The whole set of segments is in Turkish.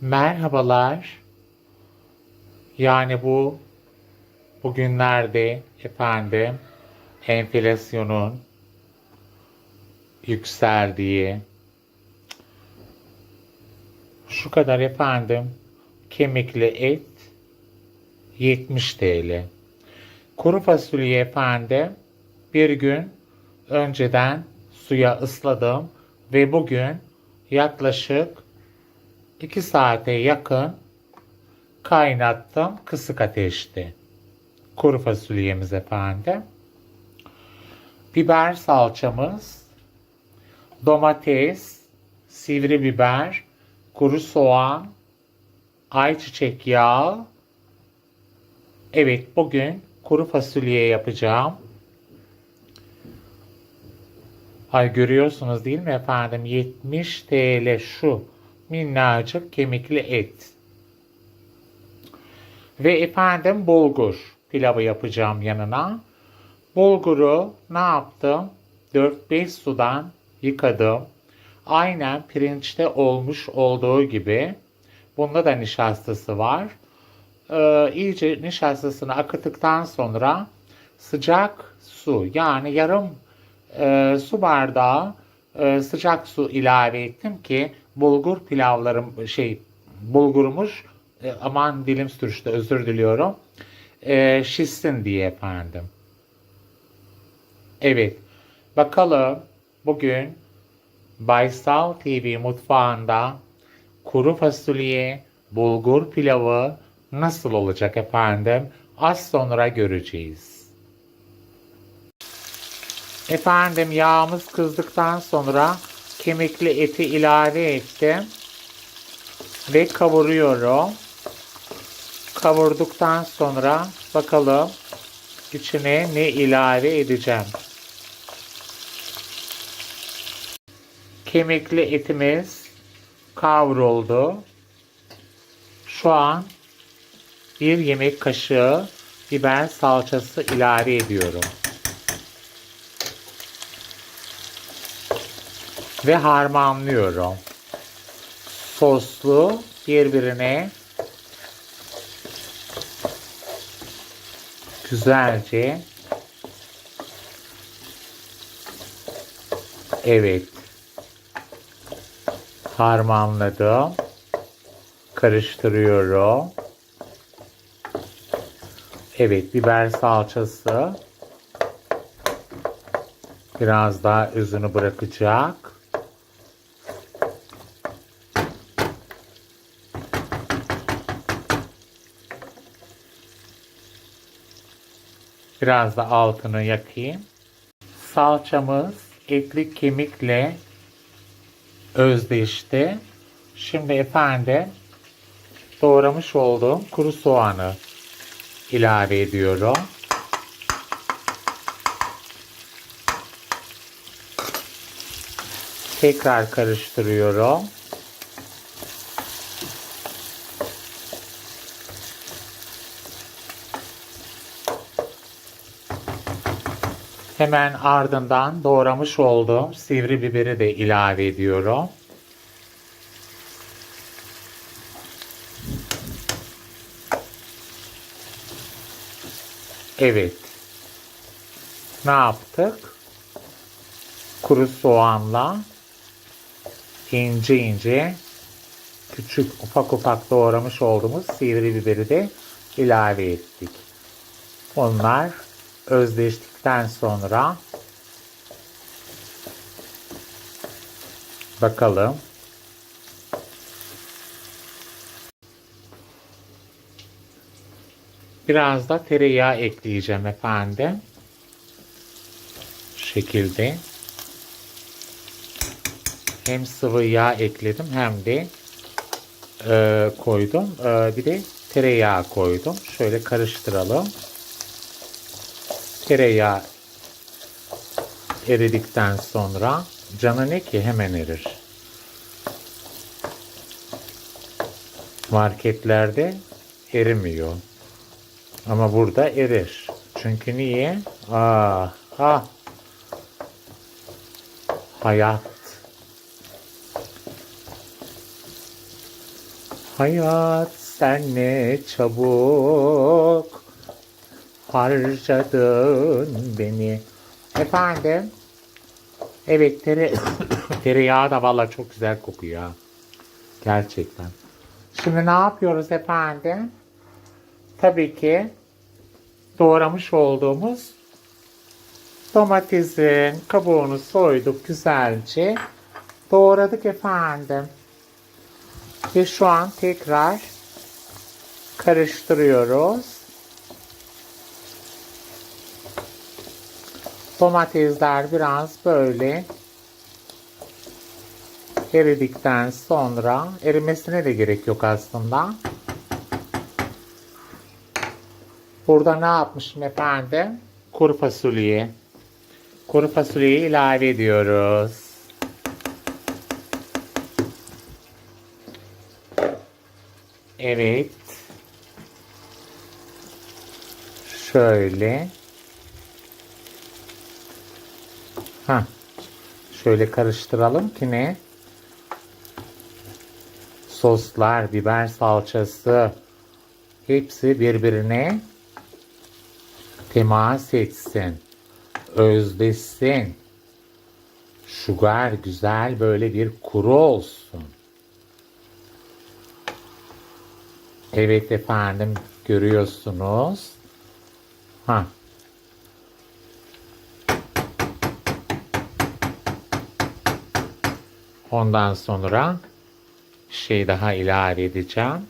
Merhabalar. Yani bu bugünlerde efendim enflasyonun yükseldiği şu kadar efendim kemikli et 70 TL. Kuru fasulye efendim bir gün önceden suya ısladım ve bugün yaklaşık 2 saate yakın kaynattım kısık ateşte. Kuru fasulyemiz efendim. Biber salçamız, domates, sivri biber, kuru soğan, ayçiçek yağı. Evet bugün kuru fasulye yapacağım. Ay görüyorsunuz değil mi efendim? 70 TL şu minnacık kemikli et. Ve efendim bulgur pilavı yapacağım yanına. Bulguru ne yaptım? 4-5 sudan yıkadım. Aynen pirinçte olmuş olduğu gibi. Bunda da nişastası var. Ee, iyice nişastasını akıttıktan sonra sıcak su yani yarım e, su bardağı e, sıcak su ilave ettim ki bulgur pilavlarım şey bulgurumuz e, aman dilim sürçtü özür diliyorum e, şişsin diye efendim. Evet bakalım bugün Baysal TV mutfağında kuru fasulye bulgur pilavı nasıl olacak efendim az sonra göreceğiz. Efendim yağımız kızdıktan sonra kemikli eti ilave ettim ve kavuruyorum. Kavurduktan sonra bakalım içine ne ilave edeceğim. Kemikli etimiz kavruldu. Şu an bir yemek kaşığı biber salçası ilave ediyorum. Ve harmanlıyorum. Soslu birbirine güzelce evet harmanladım. Karıştırıyorum. Evet biber salçası biraz daha özünü bırakacak. Biraz da altını yakayım. Salçamız etli kemikle özdeşti. Şimdi efendim doğramış olduğum kuru soğanı ilave ediyorum. Tekrar karıştırıyorum. Hemen ardından doğramış olduğum sivri biberi de ilave ediyorum. Evet. Ne yaptık? Kuru soğanla ince ince küçük ufak ufak doğramış olduğumuz sivri biberi de ilave ettik. Onlar özleştikten sonra bakalım. Biraz da tereyağı ekleyeceğim efendim. Şu şekilde. Hem sıvı yağ ekledim hem de e, koydum. E, bir de tereyağı koydum. Şöyle karıştıralım tereyağı eridikten sonra canı ne ki hemen erir. Marketlerde erimiyor. Ama burada erir. Çünkü niye? Aa, ah. Hayat. Hayat sen ne çabuk harcadın beni. Efendim? Evet tere tereyağı da valla çok güzel kokuyor. Gerçekten. Şimdi ne yapıyoruz efendim? Tabii ki doğramış olduğumuz domatesin kabuğunu soyduk güzelce. Doğradık efendim. Ve şu an tekrar karıştırıyoruz. Domatesler biraz böyle eridikten sonra erimesine de gerek yok aslında. Burada ne yapmışım efendim? Kuru fasulye. Kuru fasulyeyi ilave ediyoruz. Evet. Şöyle. Ha. Şöyle karıştıralım ki ne? Soslar, biber salçası hepsi birbirine temas etsin. Özleşsin. Şugar güzel böyle bir kuru olsun. Evet efendim görüyorsunuz. Ha. Ondan sonra şey daha ilave edeceğim.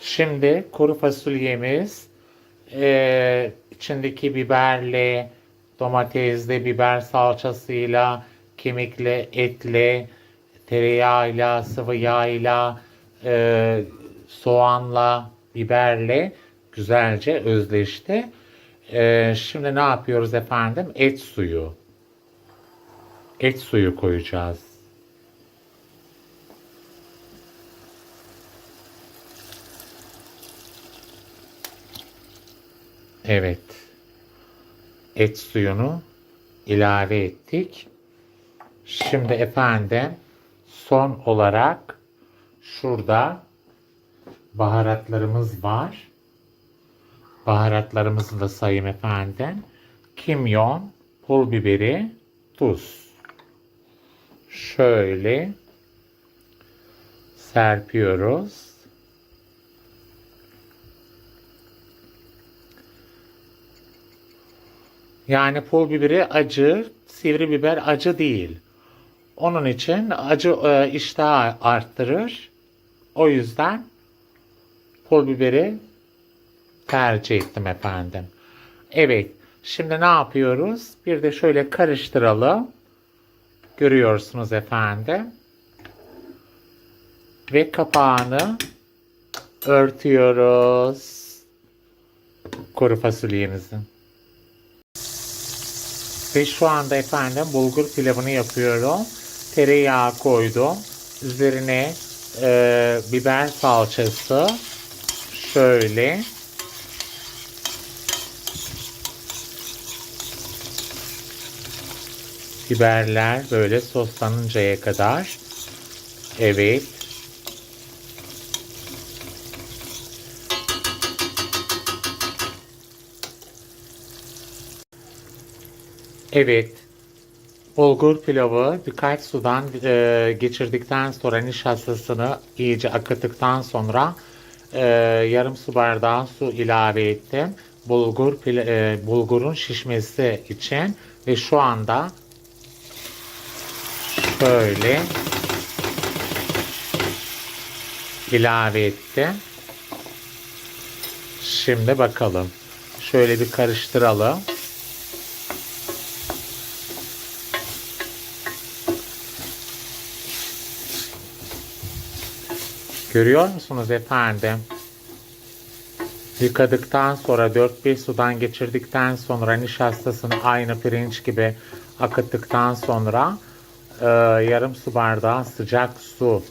Şimdi kuru fasulyemiz eee, içindeki biberle, domatesle, biber salçasıyla, kemikle, etle, tereyağıyla, sıvı yağıyla, eee, soğanla, biberle güzelce özleşti. Eee, şimdi ne yapıyoruz efendim? Et suyu. Et suyu koyacağız. Evet. Et suyunu ilave ettik. Şimdi efendim son olarak şurada baharatlarımız var. Baharatlarımızı da sayayım efendim. Kimyon, pul biberi, tuz. Şöyle serpiyoruz. Yani pul biberi acı, sivri biber acı değil. Onun için acı e, iştahı arttırır. O yüzden pul biberi tercih ettim efendim. Evet, şimdi ne yapıyoruz? Bir de şöyle karıştıralım. Görüyorsunuz efendim. Ve kapağını örtüyoruz. Kuru fasulyemizin. Ve şu anda efendim bulgur pilavını yapıyorum. Tereyağı koydum. Üzerine e, biber salçası. Şöyle. Biberler böyle soslanıncaya kadar. Evet. Evet. Bulgur pilavı birkaç sudan e, geçirdikten sonra nişastasını iyice akıttıktan sonra e, yarım su bardağı su ilave ettim. Bulgur e, bulgurun şişmesi için ve şu anda şöyle ilave ettim. Şimdi bakalım. Şöyle bir karıştıralım. Görüyor musunuz efendim? Yıkadıktan sonra 4-5 sudan geçirdikten sonra nişastasını aynı pirinç gibi akıttıktan sonra e, yarım su bardağı sıcak su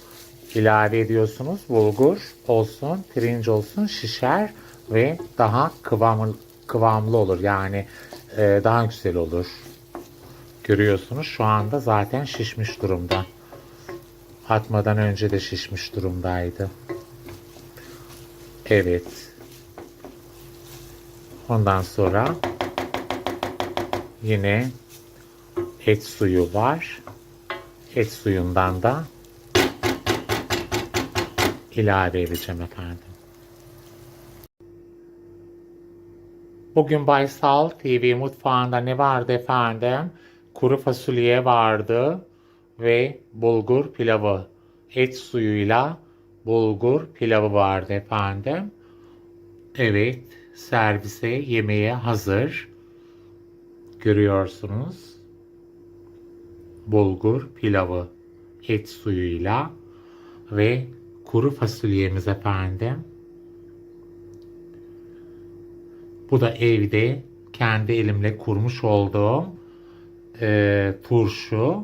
ilave ediyorsunuz. Bulgur olsun, pirinç olsun şişer ve daha kıvamlı, kıvamlı olur. Yani e, daha güzel olur. Görüyorsunuz şu anda zaten şişmiş durumda. Atmadan önce de şişmiş durumdaydı. Evet. Ondan sonra yine et suyu var. Et suyundan da ilave edeceğim efendim. Bugün Baysal TV mutfağında ne vardı efendim? Kuru fasulye vardı ve bulgur pilavı. Et suyuyla bulgur pilavı vardı efendim. Evet, servise yemeğe hazır. Görüyorsunuz. Bulgur pilavı et suyuyla ve kuru fasulyemiz efendim. Bu da evde kendi elimle kurmuş olduğum e, turşu,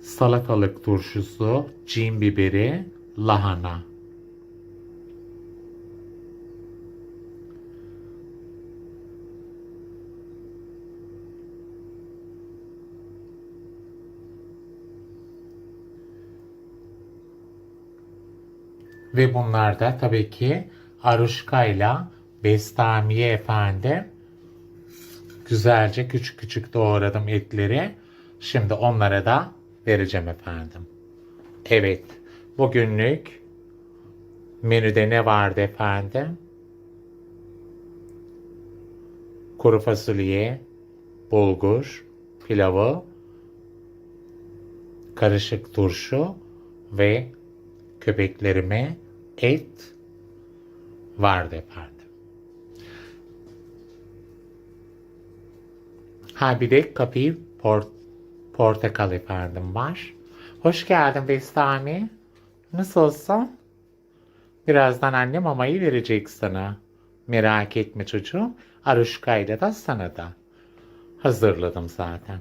salatalık turşusu, cin biberi, lahana. Ve bunlar da tabii ki aruşkayla bestamiye efendim. Güzelce küçük küçük doğradım etleri. Şimdi onlara da vereceğim efendim. Evet, bugünlük menüde ne vardı efendim? Kuru fasulye, bulgur, pilavı, karışık turşu ve köpeklerime et vardı efendim. Ha bir de kapıyı port portakal efendim var. Hoş geldin Bestami. Nasılsın? Birazdan annem mamayı verecek sana. Merak etme çocuğum. Aruşkayla da sana da. Hazırladım zaten.